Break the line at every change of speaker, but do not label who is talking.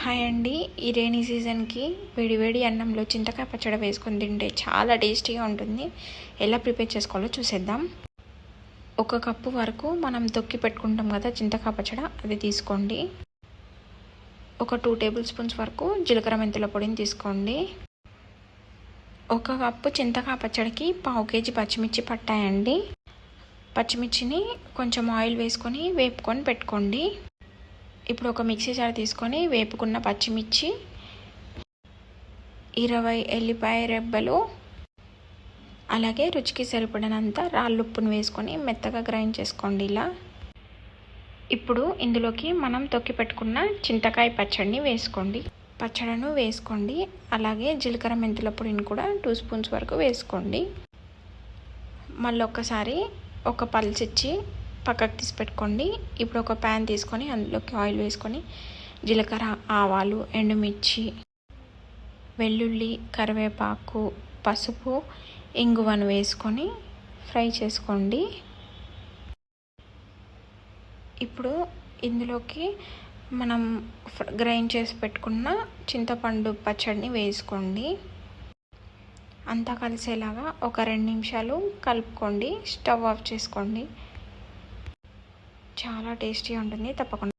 Hi అండి. ఈ rainy సీజన్కి వేడివేడి అన్నంలో చింతకాయ పచ్చడి వేసుకొని తింటే చాలా టేస్టీగా ఉంటుంది. ఎలా ప్రిపేర్ చేసుకోవాలో చూసేద్దాం. ఒక కప్పు వరకు మనం తొక్కి పెట్టుకుంటాం కదా చింతకాయ పచ్చడి అది తీసుకోండి. ఒక టూ టేబుల్ స్పూన్స్ వరకు జీలకర్ర మెంతుల పొడిని తీసుకోండి. ఒక కప్పు చింతకాయ పచ్చడికి పావు కేజీ పచ్చిమిర్చి పట్టాయండి. పచ్చిమిర్చిని కొంచెం ఆయిల్ వేసుకొని వేపుకొని పెట్టుకోండి. ఇప్పుడు ఒక మిక్సీ జార్ తీసుకొని వేపుకున్న పచ్చిమిర్చి ఇరవై ఎల్లిపాయ రెబ్బలు అలాగే రుచికి సరిపడినంత రాళ్ళుప్పును వేసుకొని మెత్తగా గ్రైండ్ చేసుకోండి ఇలా. ఇప్పుడు ఇందులోకి మనం తొక్కి పెట్టుకున్న చింతకాయ పచ్చడిని వేసుకోండి. పచ్చడిను వేసుకోండి. అలాగే జీలకర్ర మెంతుల పొడిని కూడా టూ స్పూన్స్ వరకు వేసుకోండి. మళ్ళీ ఒక్కసారి ఒక పల్చిచ్చి పక్కకు తీసి పెట్టుకోండి. ఇప్పుడు ఒక ప్యాన్ తీసుకొని అందులోకి ఆయిల్ వేసుకొని జీలకర్ర ఆవాలు ఎండుమిర్చి వెల్లుల్లి కరివేపాకు పసుపు ఇంగువను వేసుకొని ఫ్రై చేసుకోండి. ఇప్పుడు ఇందులోకి మనం గ్రైండ్ చేసి పెట్టుకున్న చింతపండు పచ్చడిని వేసుకోండి. అంతా కలిసేలాగా ఒక రెండు నిమిషాలు కలుపుకోండి. స్టవ్ ఆఫ్ చేసుకోండి. చాలా టేస్టీ ఉంటుంది. తప్పకుండా